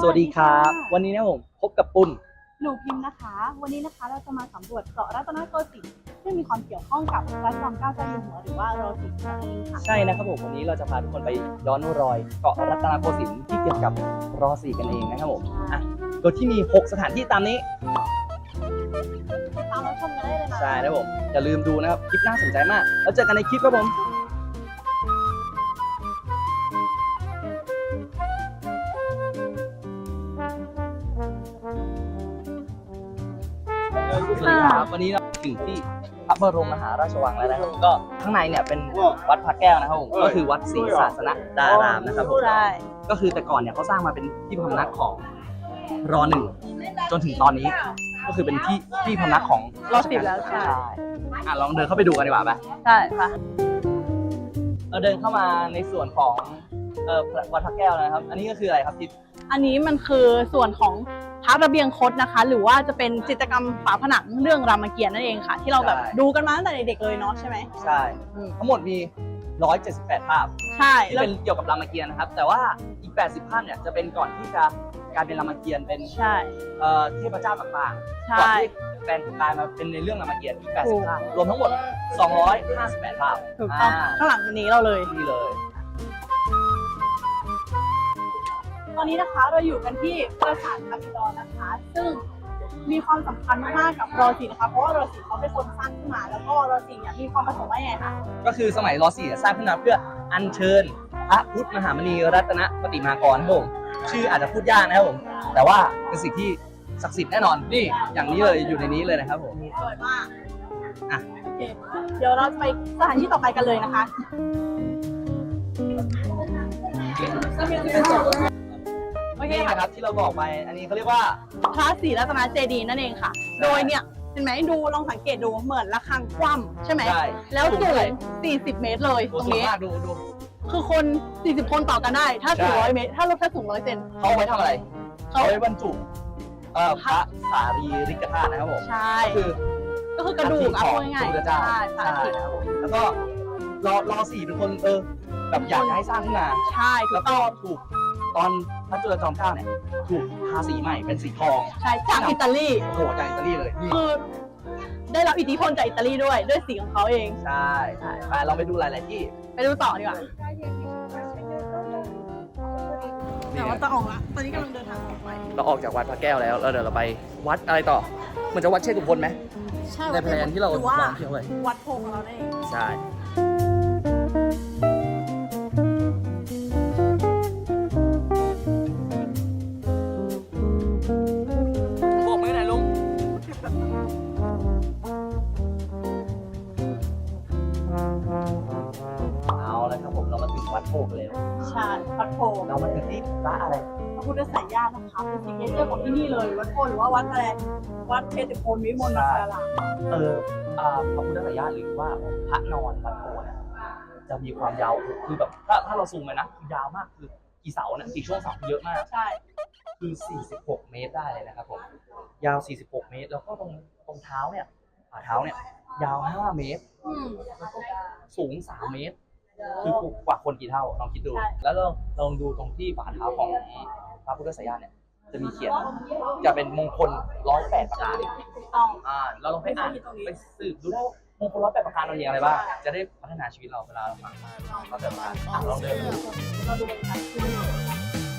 สวัสดีครับ วันนี้นะผมพบกับปุ้นหนูพิมพ์นะคะ วันนี้นะคะเราจะมาสำรวจเกาะรัตนโกสินทร์ซึ่งมีความเกี่ยวข้องกับรัชกาลเก้าเจ้าอยู่หัวหรือว่ารอสิงห์นั่นเองค่ะใช่นะครับผมวันนี้เราจะพาทุกคนไปย้อนรอยเกาะรัตนโกสินทร์ที่เกี่ยวกับรอสี่กันเองนะครับผมอะโดยที่มี 6 สถานที่ตามนี้ตามเราชมกันได้เลยนะใช่นะครับผมอย่าลืมดูนะครับคลิปน่าสนใจมาก แล้วเจอกันในคลิปครับผม สวัสดีครับวันนี้เราถึงที่พระบรมมหาราชวังแล้วนะครับผมก็ข้างในเนี่ยเป็นวัดพระแก้วนะครับผมก็คือวัดศรีศาสนดารามนะครับผมใช่ก็คือแต่ก่อนเนี่ยเขาสร้างมาเป็นที่พำนักของรอหนึ่งจนถึงตอนนี้ก็คือเป็นที่ที่พำนักของรอสิบแล้วใช่อะลองเดินเข้าไปดูกันดีกว่าไหมใช่ค่ะเราเดินเข้ามาในส่วนของเอ่อวัดพระแก้วนะครับ อันนี้ก็คืออะไรครับทิศอันนี้มันคือส่วนของ พระระเบียงคดนะคะ หรือว่าจะเป็นจิตรกรรมฝาผนังเรื่องรามเกียรติ์นั่นเองค่ะ ที่เราแบบดูกันมาตั้งแต่เด็กๆเลยเนาะใช่ไหมใช่ อืมทั้งหมดมี 178 ภาพใช่ที่แล้ว เป็นเกี่ยวกับรามเกียรติ์นะครับ แต่ว่าอีก 80 ภาพเนี่ยจะเป็นก่อนที่จะกลายเป็นรามเกียรติ์เป็นใช่เอ่อเทพเจ้าต่างๆใช่ก่อนที่แปลงกลายมาเป็นในเรื่องรามเกียรติ์อีก ถูก 80 ภาพ รวมทั้งหมด 258 ภาพถูกต้องาข้างหลังนี้เราเลย นี่เลย ตอนนี้นะคะเราอยู่กันที่ปราสาทคาปิดอนนะคะ ซึ่งมีความสำคัญมากๆกับรอสีนะคะเพราะว่ารอสีเขาเป็นคนสร้างขึ้นมา แล้วก็รอสีเนี่ยมีความประสงค์ว่ายังไงคะก็คือสมัยรสี่สร้างขึ้นมาเพื่ออัญเชิญพระพุทธมหามณีรัตนปฏิมากรครับผมชื่ออาจจะพูดยากนะครับผมแต่ว่าเป็นสิ่งที่ศักดิ์สิทธิ์แน่นอนนี่อย่างนี้เลยอยู่ในนี้เลยนะครับผมสวยมากอะโอเคเดี๋ยวเราจะไปสถานที่ต่อไปกันเลยนะคะ โอเคนี่ค่ะนะครับที่เราบอกไป อันนี้เขาเรียกว่า พระศรีรัตนเจดีย์นั่นเองค่ะ โดยเนี่ยเห็นไหมดูลองสังเกตดูเหมือนระฆังคว่ำใช่ไหม ใช่แล้วสูง40 เมตรเลยดูตรงสูงนี้ มากดูดู คือคน 40 คนต่อกันได้ ถ้าสูงใช่ ร้อยเมตร ถ้ารถถ้าสูงร้อยเซน เขาเอาไว้ทำอะไรเขาเอาไว้บรรจุเอ่อพระสารีริกธาตุนะครับผมใช่ ก็คือ ก็คือกระดูกอัอะฐิพูขดองง่ายพระพุทธๆเจ้าใช่สาใช่ธิครับผมแล้วก็รอรอสี่เป็นคนเออแบบอยากจะให้สร้างขึ้นมาใช่ถูแล้กวก็ต้องถูก ตอนพระจุลจอมเกล้าเนี่ยถูกทาสีใหม่เป็นสีทองใช่จากอิตาลีโอ้โหจากอิตาลีเลยนี่คือได้รับอิทธิพลจากอิตาลีด้วยด้วยสีของเขาเองใช่ไปเราไปดูหลาย ๆ ที่ไปดูต่อดีกว่าแต่ว่าจะออกละ ตอนนี้กำลังเดินทางออกไป เราออกจากวัดพระแก้วแล้วแล้วเดี๋ยวเราไปวัดอะไรต่อเหมือนจะวัดเชตุพนไหมใช่ในแผนที่เราหรือว่าวางเที่ยวไว้วัดโพของเรานั่นเองใช่ เอาเลยครับผมเรามาถึงวัดโพกแล้วใช่วัดโพเรามาถึงที่พระอะไรพระพุทธสายญาตินะคะเป็นสิ่งเชื่อของที่นี่เลยวัดโพหรือว่าวัดอะไรวัดเชตุพนวิมลมัคคารามเอออ่าพระพุทธสายญาติหรือว่าพระนอนวัดโพเนี่ยจะมีความยาวคือแบบถ้าถ้าเราซูมไปนะคือยาวมากคือกี่เสาเนี่ยกี่ช่วงเสาเยอะมากใช่คือ 46 เมตรได้เลยนะครับผมยาว 46 เมตร แล้วก็ตรงตรงเท้าเนี่ยฝ่าเท้าเนี่ยยาว 5 เมตรอืมแล้วก็สูง 3 เมตร คือกว่าคนกี่เท่าลองคิดดูใช่แล้วลองลองดูตรงที่ฝ่าเท้าของพระพุทธสายญาติเนี่ยจะมีเขียนจะเป็นมงคล108ประการถูกต้องอ่าเราลองไปอ่านไปตรงนี้ไปสืบดูได้ว่ามงคล108ประการเราอย่างไรบ้างจะได้พัฒนาชีวิตเราเวลาเราฟังเราแต่ประการอะลองเดินดูเราดูกันค่ะ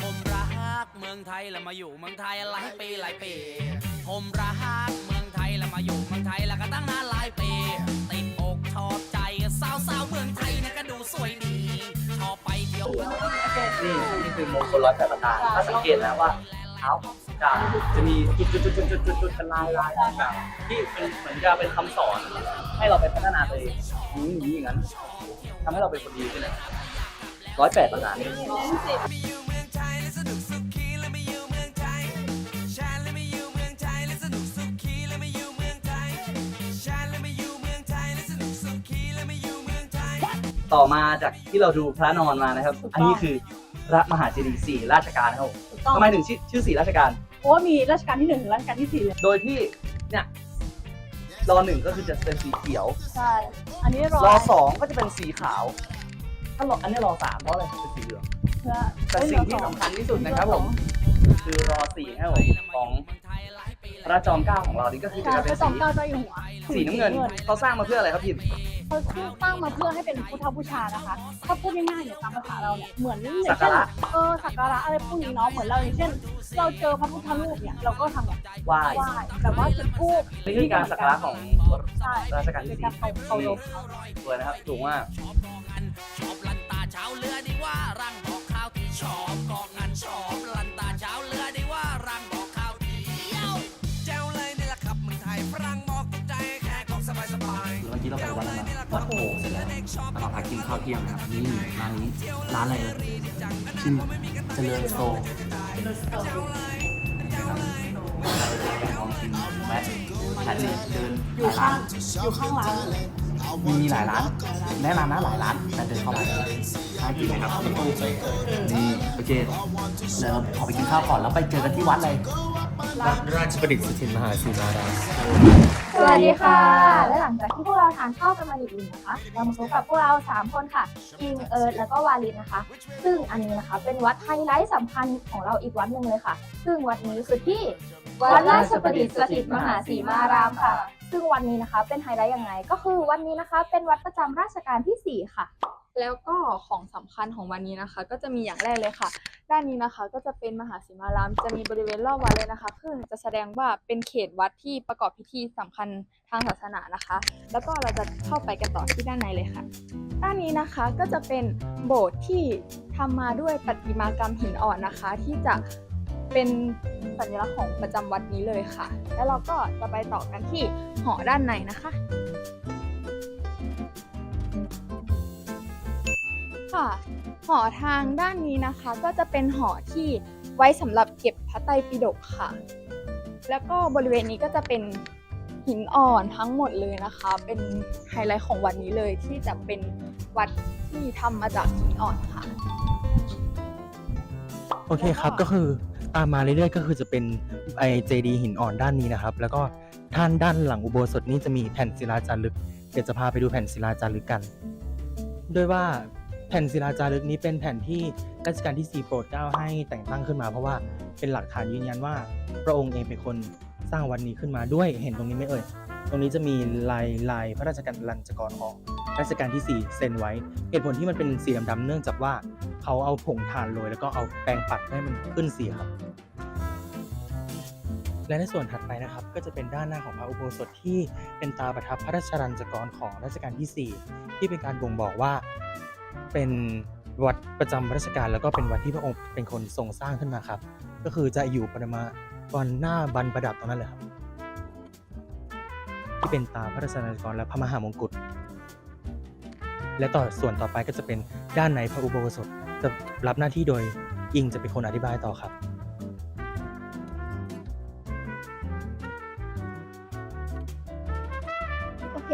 ผมรักเมืองไทยแล้วมาอยู่เมืองไทยหลายปีหลายปีผมรักเมืองไทยแล้วมาอยู่เมืองไทยแล้วก็ตั้งนานหลายปี สวยดีชอบไปเที่ยวนี่นี่คือมงคลร้อยแปดประการถ้าสังเกตนะว่าเท้าจะจะมีจุดจุดจุดจุดจุดจุดจุดเป็นลายลายต่างๆที่เป็นเหมือนจะเป็นคำสอน ให้เราไปพัฒนาตัวเองนี้นี้อย่างนั้นทำให้เราเป็นคนดีขึ้นเลยร้อยแปดประการไต่อมาจากที่เราดูพระนอนมานะครับ อันนี้คือพระมหาเจดีย์สี่ราชการนะครับผมถูกต้องทำไมถึงชื่อชื่อสี่ราชการ เพราะว่ามีรัชกาลที่หนึ่งถึงรัชกาลที่สี่เลยโดยที่เนี่ยรอหนึ่งก็คือจะเป็นสีเขียว ใช่อันนี้รอรอสองก็จะเป็นสีขาว ถ้ารออันนี้รอสามเพราะอะไรเป็นสีเหลืองรพื่อแต่สิ่งที่สำคัญที่สุดนะครับผม คือรอสี่ครับผมของ พระจอมเกล้าของเรานี่ก็คือใช่จะพเป็นระจอสีมเกล้าเจ้าอยู่หัวสีน้ำเงินเขาสร้างมาเพื่ออะไรครับพี่เขาสร้างมาเพื่อให้เป็นพุทธบูชานะคะ ถ้าพูดง่ายๆเนี่ยตามภาษาเราเนี่ยเหมือนอย่าสังกเช่นการะเออสักการะอะไรพวกนี้เนาะเหมือนเราอย่างเช่น เราเจอพระพุทธรูปเนี่ยเราก็ทำแบบไหว้ไหว้แบบว่าจุดธูปนี่คือการสักการะของใช่รัชกาลที่เป็นสี่การเคารพสวยนะครับถูกมาก ชอบกองงันชอบลันตาเช้าเรือดีว่า รังบอกข้าวที่ชอบกองงันชอบ กินข้าวเที่ยงนะครับนี่ร้านนี้ร้านอะไรเอ่ยชื่อเจริญโซองกินแวะชั้นนี้เดินอหยู่ลายร้าข้างนอยู่ข้างร้านเลยมีหลายร้านแนะนำนะหลายร้านแต่เดินเข้าไปน่ากินนะครับนี่โอเคเดี๋ยวเราขอไปกินข้าวก่อนแล้วไปเจอกันที่วัดเลย ราชประดิษฐ์สถิตมหาสีมารามสวัสดีค่ะ และหลังจากที่พวกเราทานข้าวกันมาอยู่ๆนะคะ เรามาพบกับพวกเรา 3 คนค่ะคิงเอิร์ธแล้วก็วาลินนะคะ ซึ่งอันนี้นะคะเป็นวัดไฮไลท์สำคัญของเราอีกวัดหนึ่งเลยค่ะ ซึ่งวัดนี้คือที่วัดราชประดิษฐ์สถิตมหาสีมารามค่ะ ซึ่งวันนี้นะคะเป็นไฮไลท์ยังไง ก็คือวันนี้นะคะเป็นวัดประจำราชการที่ 4 ค่ะ แล้วก็ของสำคัญของวันนี้นะคะ ก็จะมีอย่างแรกเลยค่ะ ด้านนี้นะคะก็จะเป็นมหาสีมาราม จะมีบริเวณรอบวัดเลยนะคะซึ่งจะแสดงว่าเป็นเขตวัดที่ประกอบพิธีสำคัญทางศาสนานะคะ แล้วก็เราจะเข้าไปกันต่อที่ด้านในเลยค่ะ ด้านนี้นะคะก็จะเป็นโบสถ์ที่ทำมาด้วยประติมากรรมหินอ่อนนะคะ ที่จะเป็นสัญลักษณ์ของประจำวัดนี้เลยค่ะ แล้วเราก็จะไปต่อกันที่หอด้านในนะคะ ค่ะหอทางด้านนี้นะคะก็จะเป็นหอที่ไว้สำหรับเก็บพระไตรปิฎกค่ะ แล้วก็บริเวณนี้ก็จะเป็นหินอ่อนทั้งหมดเลยนะคะ เป็นไฮไลท์ของวันนี้เลยที่จะเป็นวัดที่ทำมาจากหินอ่อนค่ะ โอเคครับก็คือตามมาเรื่อยๆก็คือจะเป็นไอเจดีหินอ่อนด้านนี้นะครับ แล้วก็ท่านด้านหลังอุโบสถนี้จะมีแผ่นศิลาจารึกเดี๋ยวจะพาไปดูแผ่นศิลาจารึกกันโดยว่า แผ่นศิลาจารึกนี้เป็นแผ่นที่รัชกาลที่4โปรดเกล้าให้แต่งตั้งขึ้นมา เพราะว่าเป็นหลักฐานยืนยันว่าพระองค์เองเป็นคนสร้างวันนี้ขึ้นมาด้วยเห็นตรงนี้ไหมเอ่ยตรงนี้จะมีลายลายพระราชกำลังจกรของรัชกาลที่ 4 เซ็นไว้เหตุผลที่มันเป็นสีดำๆเนื่องจากว่าเขาเอาผงถ่านโรยแล้วก็เอาแปรงปัดให้มันขึ้นสีครับและในส่วนถัดไปนะครับก็จะเป็นด้านหน้าของพระอุโบสถที่เป็นตาประทับพระราชรัญจกรของรัชกาลที่ 4 ที่เป็นการบ่งบอกว่า เป็นวัดประจำรัชกาลแล้วก็เป็นวัดที่พระองค์เป็นคนทรงสร้างขึ้นมาครับ ก็คือจะอยู่ประมาณบนหน้าบันประดับตรงนั้นเลยครับ ที่เป็นตาพระราชนากรและพระมหามงกุฎและต่อส่วนต่อไปก็จะเป็นด้านในพระอุโบสถจะรับหน้าที่โดยอิงจะเป็นคนอธิบายต่อครับ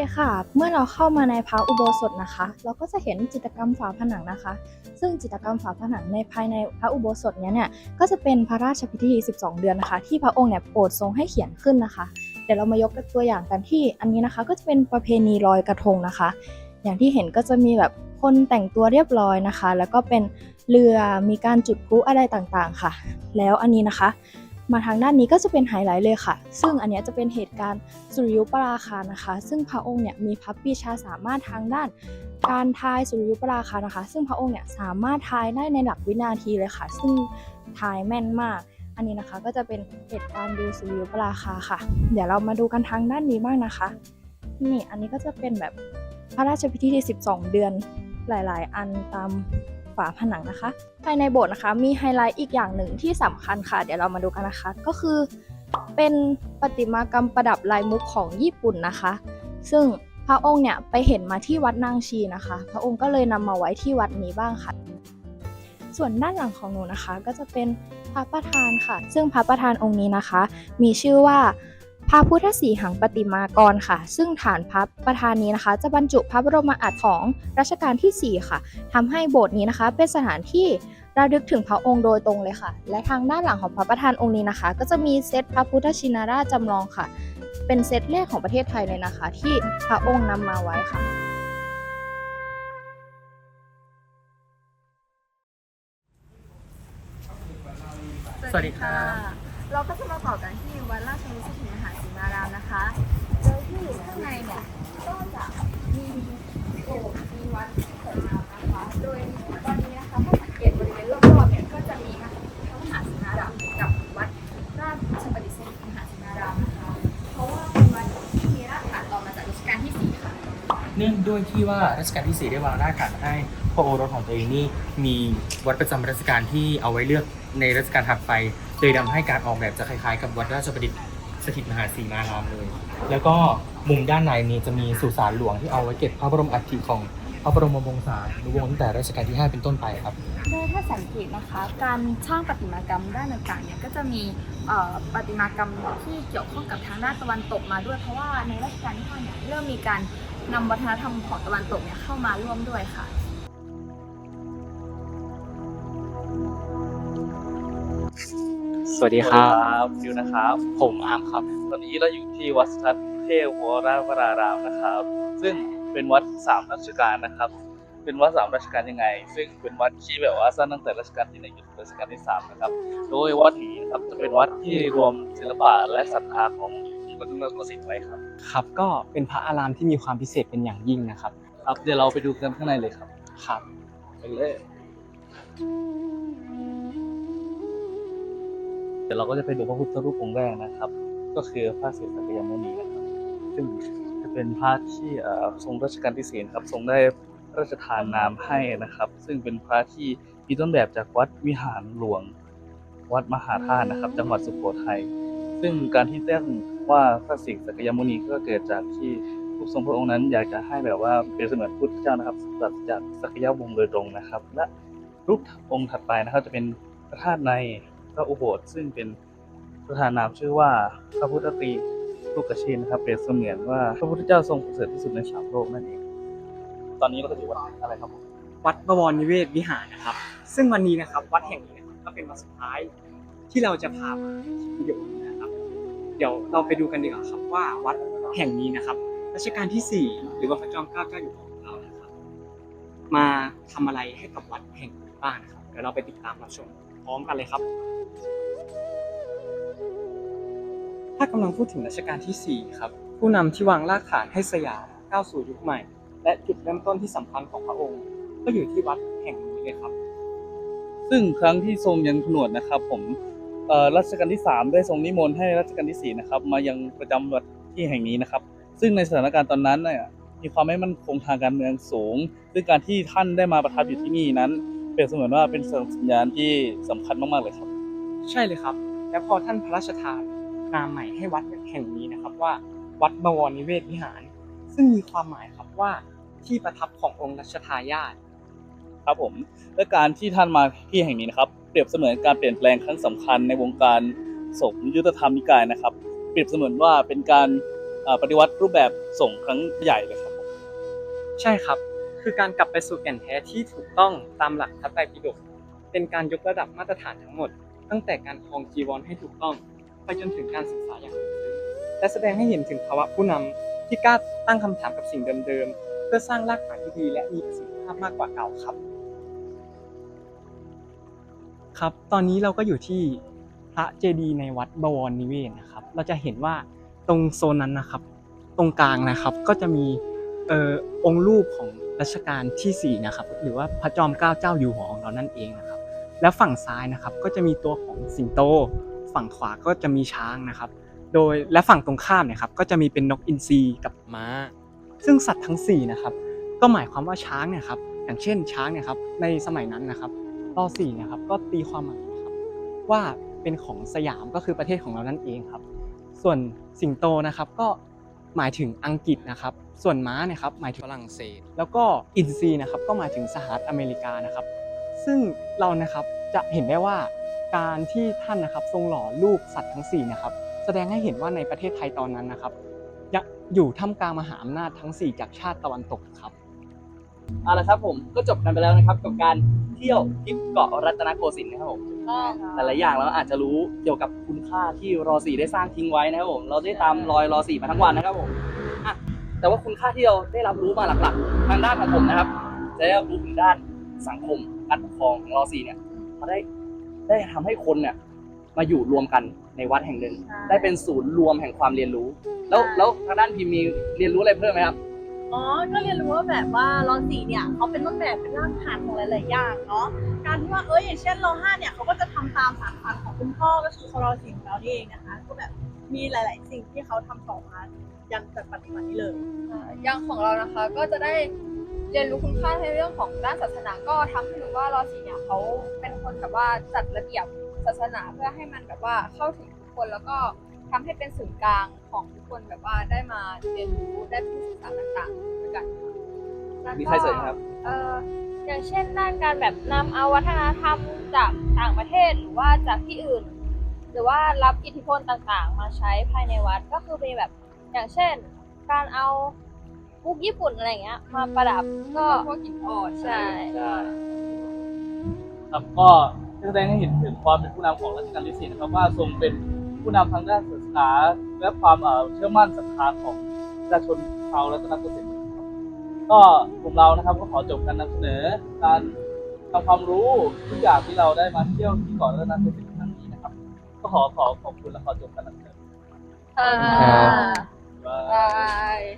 คค่ะ เมื่อเราเข้ามาในพระอุโบสถนะคะ เราก็จะเห็นจิตรกรรมฝาผนังนะคะ ซึ่งจิตรกรรมฝาผนังในภายในพระอุโบสถเนี้ยเนี่ยก็จะเป็นพระราชพิธี 12 เดือนนะคะ ที่พระองค์เนี่ยโปรดทรงให้เขียนขึ้นนะคะ เดี๋ยวเรามายกตัวอย่างกันที่อันนี้นะคะ ก็จะเป็นประเพณีลอยกระทงนะคะ อย่างที่เห็นก็จะมีแบบคนแต่งตัวเรียบร้อยนะคะ แล้วก็เป็นเรือมีการจุดพลุอะไรต่างๆค่ะ แล้วอันนี้นะคะ มาทางด้านนี้ก็จะเป็นไฮไลท์เลยค่ะ ซึ่งอันนี้จะเป็นเหตุการณ์สุริยุปราคานะคะ ซึ่งพระองค์เนี่ยมีพระปีชาสามารถทางด้านการทายสุริยุปราคานะคะ ซึ่งพระองค์เนี่ยสามารถทายได้ในหลักวินาทีเลยค่ะ ซึ่งทายแม่นมาก อันนี้นะคะก็จะเป็นเหตุการณ์ดูสุริยุปราคาค่ะ เดี๋ยวเรามาดูกันทางด้านนี้บ้างนะคะ นี่อันนี้ก็จะเป็นแบบพระราชพิธีที่12 เดือนหลาย ๆ อันตาม ฝาผนังนะคะ ภายในโบสถ์นะคะ มีไฮไลท์อีกอย่างหนึ่งที่สำคัญค่ะ เดี๋ยวเรามาดูกันนะคะ ก็คือเป็นประติมากรรมประดับลายมุกของญี่ปุ่นนะคะ ซึ่งพระองค์เนี่ยไปเห็นมาที่วัดนางชีนะคะ พระองค์ก็เลยนำมาไว้ที่วัดนี้บ้างค่ะ ส่วนด้านหลังของหนูนะคะ ก็จะเป็นพระประธานค่ะ ซึ่งพระประธานองค์นี้นะคะ มีชื่อว่า พระพุทธสีหังปฏิมากรค่ะ ซึ่งฐานพระประธานนี้นะคะ จะบรรจุพระบรมอัฐของรัชกาลที่ 4 ค่ะทำให้โบสถ์นี้นะคะ เป็นสถานที่ระลึกถึงพระองค์โดยตรงเลยค่ะ และทางด้านหลังของพระประธานองค์นี้นะคะ ก็จะมีเซตพระพุทธชินราชจำลองค่ะ เป็นเซตแรกของประเทศไทยเลยนะคะ ที่พระองค์นำมาไว้ค่ะสวัสดีครับเราก็จะมาต่อกันที่วัดราชบุรีสถิตมหามนะคะโดยที่ข้างในเนี่ยก็จะมีโบสถ์มีวัดที่สวยงามนะคะ โดยวันนี้นะคะถ้าสังเกตบริเวณรอบๆเนี่ยก็จะมีพระมหาสีมารามกับวัดราชบุรีสถิตมหาสีมารามนะคะ เพราะว่าเป็นวัดที่มีรากฐานต่อมาจากรัชกาลที่สี่ค่ะเนื่องด้วยที่ว่ารัชกาลที่4ได้วางรากฐานให้พระโอรสของตัวเองนี่มีวัดประจำรัชกาลที่เอาไว้เลือกในรัชกาลถัดไปเลยทำให้การออกแบบจะคล้ายๆ กับวัดราชประดิษฐ์ สถิตมหาสีมารามเลย แล้วก็มุมด้านในนี้จะมีสุสานหลวงที่เอาไว้เก็บพระบรมอัฐิของพระบรมวงศานุวงศ์ตั้งแต่รัชกาลที่ 5 เป็นต้นไปครับโดยถ้าสังเกตนะคะ การช่างประติมากรรมด้านต่างๆเนี่ยก็จะมีประติมากรรมที่เกี่ยวข้องกับทางด้านตะวันตกมาด้วย เพราะว่าในรัชกาลที่ห้าเนี่ยเริ่มมีการนำวัฒนธรรมของตะวันตกเนี่ยเข้ามาร่วมด้วยค่ะ สวัสดีครับดิวนะครับ ผมอาร์มครับ ตอนนี้เราอยู่ที่วัดทัดเทพวราวรารามนะครับ ซึ่งเป็นวัดสามรัชกาลนะครับ เป็นวัดสามรัชกาลยังไง ซึ่งเป็นวัดที่แบบว่าสร้างตั้งแต่รัชกาลที่หนึ่งจนถึงรัชกาลที่สามนะครับ โดยวัดนี้นะครับจะเป็นวัดที่รวมศิลปะและศรัทธาของคนนครศิลป์ไว้ครับ ครับก็เป็นพระอารามที่มีความพิเศษเป็นอย่างยิ่งนะครับ ครับเดี๋ยวเราไปดูกันข้างในเลยครับ ครับไปเลยเดี๋ยวเราก็จะไปดูพระพุทธรูปองค์แรกนะครับ ก็คือพระศรีสักยมุนีนะครับ ซึ่งจะเป็นพระที่ทรงรัชกาลที่สี่ครับทรงได้พระราชทานนามให้นะครับ ซึ่งเป็นพระที่มีต้นแบบจากวัดวิหารหลวง วัดมหาธาตุนะครับ จังหวัดสุโขทัยซึ่งการที่ตั้งว่าพระศรีสักยมุนีก็เกิดจากที่ผู้ทรงพระองค์นั้น อยากจะให้แบบว่าเป็นเสมือนพุทธเจ้านะครับสัตว์จากสักยวงศ์โดยตรงนะครับ และรูปองค์ถัดไปนะครับจะเป็นพระธาตุใน พระอุโบสถซึ่งเป็นประธานนามชื่อว่าพระพุทธตรีลูกกชีนะครับเปรียบเสมือนว่าพระพุทธเจ้าทรงประเสริฐที่สุดในสามโลกนั่นเอง ตอนนี้เราก็อยู่วัดอะไรครับผมวัดบวรนิเวศวิหารนะครับ ซึ่งวันนี้นะครับวัดแห่งนี้นะครับก็เป็นวันสุดท้ายที่เราจะพามาวิดีโอนี้นะครับ เดี๋ยวเราไปดูกันดีกว่าครับว่าวัดแห่งนี้นะครับรัชกาลที่ 4 หรือว่าพระจอมเกล้าเจ้าอยู่หัวของเรานะครับ มาทำอะไรให้กับวัดแห่งนี้บ้างนะครับเดี๋ยวเราไปติดตามรับชม พร้อมกันเลยครับ ถ้ากำลังพูดถึงรัชกาลที่ 4 ครับ ผู้นำที่วางรากฐานให้สยามก้าวสู่ยุคใหม่ และจุดเริ่มต้นที่สำคัญของพระองค์ ก็อยู่ที่วัดแห่งนี้เลยครับ ซึ่งครั้งที่ทรงยังผนวดนะครับ ผมเอ่อรัชกาลที่ 3 ได้ทรงนิมนต์ให้รัชกาลที่ 4 นะครับ มายังประจำวัดที่แห่งนี้นะครับ ซึ่งในสถานการณ์ตอนนั้นเนี่ยมีความไม่มั่นคงทางการเมืองสูง ซึ่งการที่ท่านได้มาประทับอยู่ที่นี่นั้น เปรียบเสมือนว่าเป็นสัญญาณที่สำคัญมากๆเลยครับ ใช่เลยครับ และพอท่านพระราชทานนามใหม่ให้วัดแห่งนี้นะครับว่า วัดบวรนิเวศวิหาร ซึ่งมีความหมายครับว่าที่ประทับขององค์รัชทายาทครับผมและการที่ท่านมาที่แห่งนี้นะครับ เปรียบเสมือนการเปลี่ยนแปลงครั้งสำคัญในวงการสงฆ์ยุทธธรรมนิกายนะครับ เปรียบเสมือนว่าเป็นการเอ่อปฏิวัติรูปแบบสงฆ์ครั้งใหญ่เลยครับผมใช่ครับ คือการกลับไปสู่แก่นแท้ที่ถูกต้องตามหลักพระไตรปิฎกเป็นการยกระดับมาตรฐานทั้งหมด ตั้งแต่การครองจีวรให้ถูกต้อง ไปจนถึงการศึกษาอย่างลึกซึ้งและแสดงให้เห็นถึงภาวะผู้นำที่กล้าตั้งคำถามกับสิ่งเดิมๆ เพื่อสร้างรากฐานที่ดีและมีประสิทธิภาพมากกว่าเก่าครับ ครับ ตอนนี้เราก็อยู่ที่พระเจดีย์ในวัดบวรนิเวศนะครับ เราจะเห็นว่าตรงโซนนั้นนะครับ ตรงกลางนะครับก็จะมีออองค์รูปของ รัชกาลที่4นะครับหรือว่าพระจอมเกล้าเจ้าอยู่หัวของเรานั่นเองนะครับ แล้วฝั่งซ้ายนะครับก็จะมีตัวของสิงโต ฝั่งขวาก็จะมีช้างนะครับ โดยและฝั่งตรงข้ามเนี่ยครับก็จะมีเป็นนกอินทรีกับม้า ซึ่งสัตว์ทั้ง4นะครับก็หมายความว่าช้างเนี่ยครับอย่างเช่นช้างเนี่ยครับในสมัยนั้นนะครับรอสี่นะครับก็ตีความหมายนะครับว่าเป็นของสยามก็คือประเทศของเรานั่นเองครับ ส่วนสิงโตนะครับก็หมายถึงอังกฤษนะครับ ส่วนม้าเนี่ยครับหมายถึงฝรั่งเศส แล้วก็อินซีนะครับก็หมายถึงสหรัฐอเมริกานะครับ ซึ่งเรานะครับจะเห็นได้ว่าการที่ท่านนะครับทรงหล่อรูปสัตว์ทั้ง4นะครับแสดงให้เห็นว่าในประเทศไทยตอนนั้นนะครับยังอยู่ท่ามกลางมหาอำนาจทั้ง 4 จากชาติตะวันตกครับเอาละครับผมก็จบกันไปแล้วนะครับกับการเที่ยวทริปเกาะรัตนโกสินทร์นะครับผมแต่ละอย่างเราอาจจะรู้เกี่ยวกับคุณค่าที่รอสี่ได้สร้างทิ้งไว้นะครับผมเราได้ตามรอยรอสี่มาทั้งวันนะครับผมอะ แต่ว่าคุณค่าที่เราได้รับรู้มาหลักๆ ทางด้านของผมนะครับ จะได้รับรู้ถึงด้านสังคมการปกครองของรอสี่เนี่ยเขาได้ได้ทำให้คนเนี่ยมาอยู่รวมกันในวัดแห่งหนึ่งใช่ได้เป็นศูนย์รวมแห่งความเรียนรู้ แล้วใช่แล้วทางด้านพิมพ์มีเรียนรู้อะไรเพิ่มไหมครับอ๋อ ก็เรียนรู้ว่าแบบว่ารอสีเนี่ยเขาเป็นต้นแบบเป็นรากฐานของหลาย ๆ อย่างเนาะ การที่ว่าเอ้ยอย่างเช่นรอห้าเนี่ยเขาก็จะทำตามสารพันของคุณพ่อก็คือคอรอสีของเรานี่เองนะคะ ก็แบบมีหลาย ๆ สิ่งที่เขาทำต่อมา ยันจากปัจจุบันนี้เลย อย่างของเรานะคะ ก็จะได้เรียนรู้คุณค่าในเรื่องของด้านศาสนาก็ทำให้รู้ว่ารอสีเนี่ยเขาเป็นคนแบบว่าจัดระเบียบศาสนาเพื่อให้มันแบบว่าเข้าถึงทุกคนแล้วก็ทำให้เป็นศูนย์กลางของทุกคนแบบว่าได้มาเรียนรู้ได้พูดศึกษาต่างๆด้วยกันแล้วก็มีใครเสริมไหมครับเอ่ออย่างเช่นด้านการแบบนำเอาวัฒนธรรมจากต่างประเทศหรือว่าจากที่อื่น หรือว่ารับอิทธิพลต่างๆ มาใช้ภายในวัดก็คือมีแบบ อย่างเช่น การเอาบุ๊กญี่ปุ่นอะไรเงี้ย มาประดับก็พวกหินอ่อนใช่ครับก็แสดงให้เห็นถึงความเป็นผู้นำของรัชกาลที่สี่นะครับว่าทรงเป็นผู้นำทางด้านศาสนาและความเอ่อเชื่อมั่นศรัทธาของประชาชนชาวรัตนโกสินทร์ครับก็กลุ่มเรานะครับก็ขอจบการนำเสนอการทำความรู้ทุกอย่างที่เราได้มาเที่ยวที่เกาะรัตนโกสินทร์ครั้งนี้นะครับ ก็ขอขอขอบคุณและขอจบการนำเสนออ่า Bye. Bye.